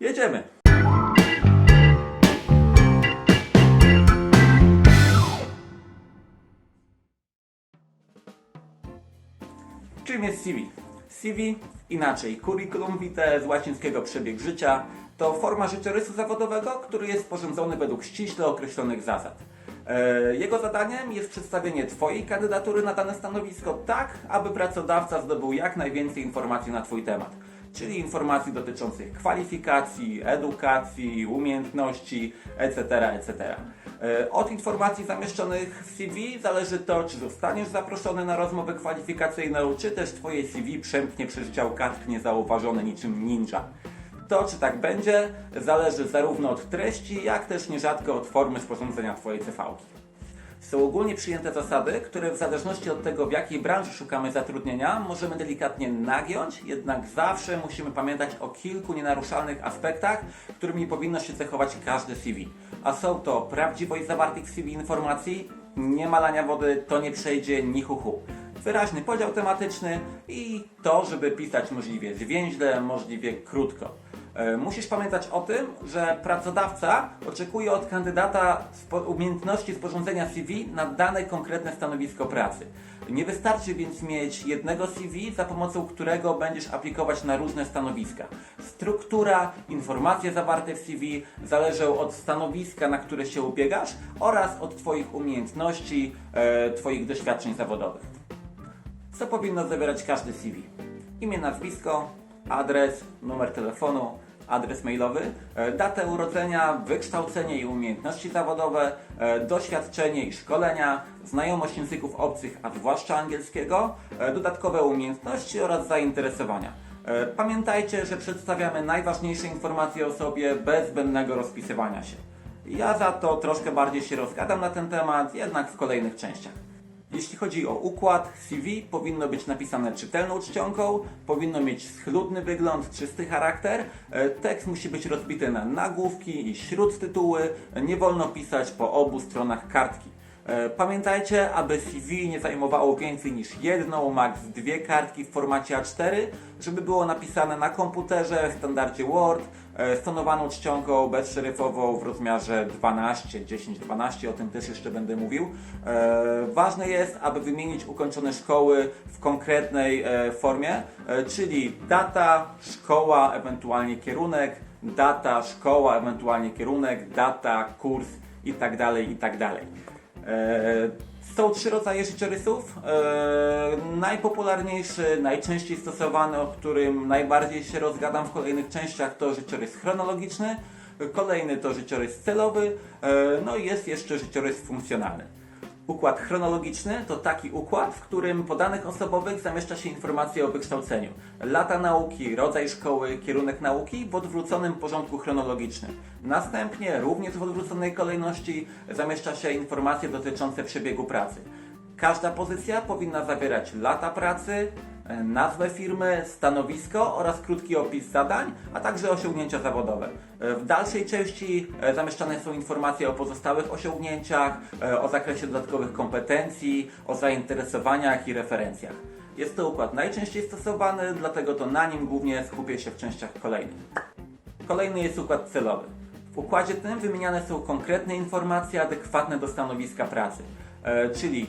Jedziemy! Czym jest CV? CV, inaczej curriculum vitae z łacińskiego przebieg życia, to forma życiorysu zawodowego, który jest sporządzony według ściśle określonych zasad. E, Jego zadaniem jest przedstawienie Twojej kandydatury na dane stanowisko tak, aby pracodawca zdobył jak najwięcej informacji na Twój temat, czyli informacji dotyczących kwalifikacji, edukacji, umiejętności, etc. etc. E, Od informacji zamieszczonych w CV zależy to, czy zostaniesz zaproszony na rozmowę kwalifikacyjną, czy też Twoje CV przemknie przez dział kadr niezauważone niczym ninja. To, czy tak będzie, zależy zarówno od treści, jak też nierzadko od formy sporządzenia Twojej CV. Są ogólnie przyjęte zasady, które w zależności od tego, w jakiej branży szukamy zatrudnienia, możemy delikatnie nagiąć, jednak zawsze musimy pamiętać o kilku nienaruszalnych aspektach, którymi powinno się cechować każde CV. A są to prawdziwość zawartych w CV informacji, nie malania wody, to nie przejdzie ni hu wyraźny podział tematyczny i to, żeby pisać możliwie zwięźle, możliwie krótko. E, Musisz pamiętać o tym, że pracodawca oczekuje od kandydata umiejętności sporządzenia CV na dane konkretne stanowisko pracy. Nie wystarczy więc mieć jednego CV, za pomocą którego będziesz aplikować na różne stanowiska. Struktura, informacje zawarte w CV zależą od stanowiska, na które się ubiegasz oraz od Twoich umiejętności, e, Twoich doświadczeń zawodowych. Co powinno zawierać każdy CV? Imię, nazwisko, adres, numer telefonu, adres mailowy, e, datę urodzenia, wykształcenie i umiejętności zawodowe, e, doświadczenie i szkolenia, znajomość języków obcych, a zwłaszcza angielskiego, e, dodatkowe umiejętności oraz zainteresowania. Pamiętajcie, że przedstawiamy najważniejsze informacje o sobie bez zbędnego rozpisywania się. Ja za to troszkę bardziej się rozgadam na ten temat, jednak w kolejnych częściach. Jeśli chodzi o układ, CV powinno być napisane czytelną czcionką, powinno mieć schludny wygląd, czysty charakter, e, tekst musi być rozbity na nagłówki i śródtytuły, nie wolno pisać po obu stronach kartki. E, Pamiętajcie, aby CV nie zajmowało więcej niż jedną, maks dwie kartki w formacie A4, żeby było napisane na komputerze w standardzie Word, stonowaną czcionką bezszeryfową w rozmiarze 12, 10, 12, o tym też jeszcze będę mówił. E, ważne jest, aby wymienić ukończone szkoły w konkretnej e, formie, e, czyli data, szkoła, ewentualnie kierunek, data, szkoła, ewentualnie kierunek, data, kurs i tak Są trzy rodzaje życiorysów. E, najpopularniejszy, najczęściej stosowany, o którym najbardziej się rozgadam w kolejnych częściach, to życiorys chronologiczny. Kolejny to życiorys celowy. E, no i jest jeszcze życiorys funkcjonalny. Układ chronologiczny to taki układ, w którym po danych osobowych zamieszcza się informacje o wykształceniu. Lata nauki, rodzaj szkoły, kierunek nauki w odwróconym porządku chronologicznym. Następnie, również w odwróconej kolejności, zamieszcza się informacje dotyczące przebiegu pracy. Każda pozycja powinna zawierać lata pracy, nazwę firmy, stanowisko oraz krótki opis zadań, a także osiągnięcia zawodowe. E, W dalszej części e, zamieszczane są informacje o pozostałych osiągnięciach, e, o zakresie dodatkowych kompetencji, o zainteresowaniach i referencjach. Jest to układ najczęściej stosowany, dlatego to na nim głównie skupię się w częściach kolejnych. Kolejny jest układ celowy. W układzie tym wymieniane są konkretne informacje adekwatne do stanowiska pracy, e, czyli e,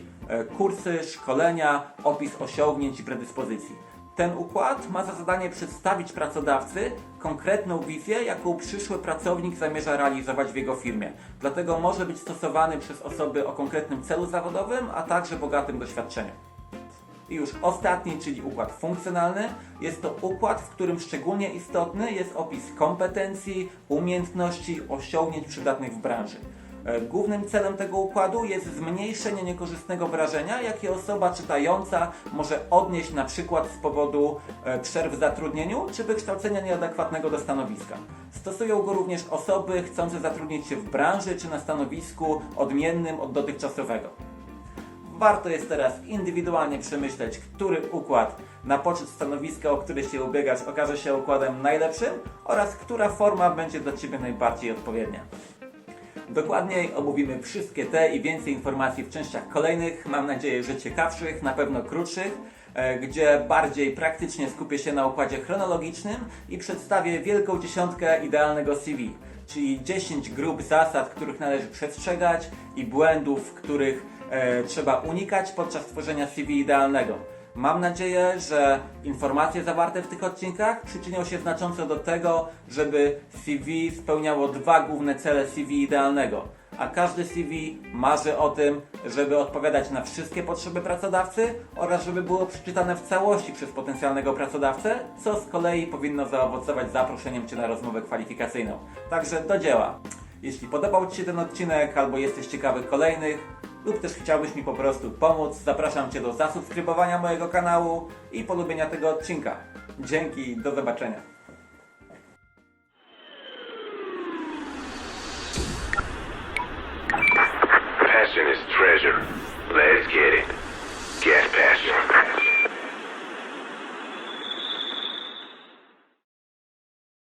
kursy, szkolenia, opis osiągnięć i predyspozycji. Ten układ ma za zadanie przedstawić pracodawcy konkretną wizję, jaką przyszły pracownik zamierza realizować w jego firmie. Dlatego może być stosowany przez osoby o konkretnym celu zawodowym, a także bogatym doświadczeniem. I już ostatni, czyli układ funkcjonalny, jest to układ, w którym szczególnie istotny jest opis kompetencji, umiejętności, osiągnięć przydatnych w branży. E, Głównym celem tego układu jest zmniejszenie niekorzystnego wrażenia, jakie osoba czytająca może odnieść na przykład z powodu e, przerw w zatrudnieniu czy wykształcenia nieadekwatnego do stanowiska. Stosują go również osoby chcące zatrudnić się w branży czy na stanowisku odmiennym od dotychczasowego. Warto jest teraz indywidualnie przemyśleć, który układ na poczet stanowiska, o który się ubiegasz, okaże się układem najlepszym oraz która forma będzie dla Ciebie najbardziej odpowiednia. Dokładniej omówimy wszystkie te i więcej informacji w częściach kolejnych, mam nadzieję, że ciekawszych, na pewno krótszych. e, gdzie bardziej praktycznie skupię się na układzie chronologicznym i przedstawię wielką dziesiątkę idealnego CV, czyli 10 grup zasad, których należy przestrzegać i błędów, których e, trzeba unikać podczas tworzenia CV idealnego. Mam nadzieję, że informacje zawarte w tych odcinkach przyczynią się znacząco do tego, żeby CV spełniało dwa główne cele CV idealnego. A każdy CV marzy o tym, żeby odpowiadać na wszystkie potrzeby pracodawcy oraz żeby było przeczytane w całości przez potencjalnego pracodawcę, co z kolei powinno zaowocować zaproszeniem Cię na rozmowę kwalifikacyjną. Także do dzieła. Jeśli podobał Ci się ten odcinek albo jesteś ciekawy kolejnych, lub też chciałbyś mi po prostu pomóc, zapraszam Cię do zasubskrybowania mojego kanału i polubienia tego odcinka. Dzięki, do zobaczenia. Passion is treasure. Let's get it. Passion.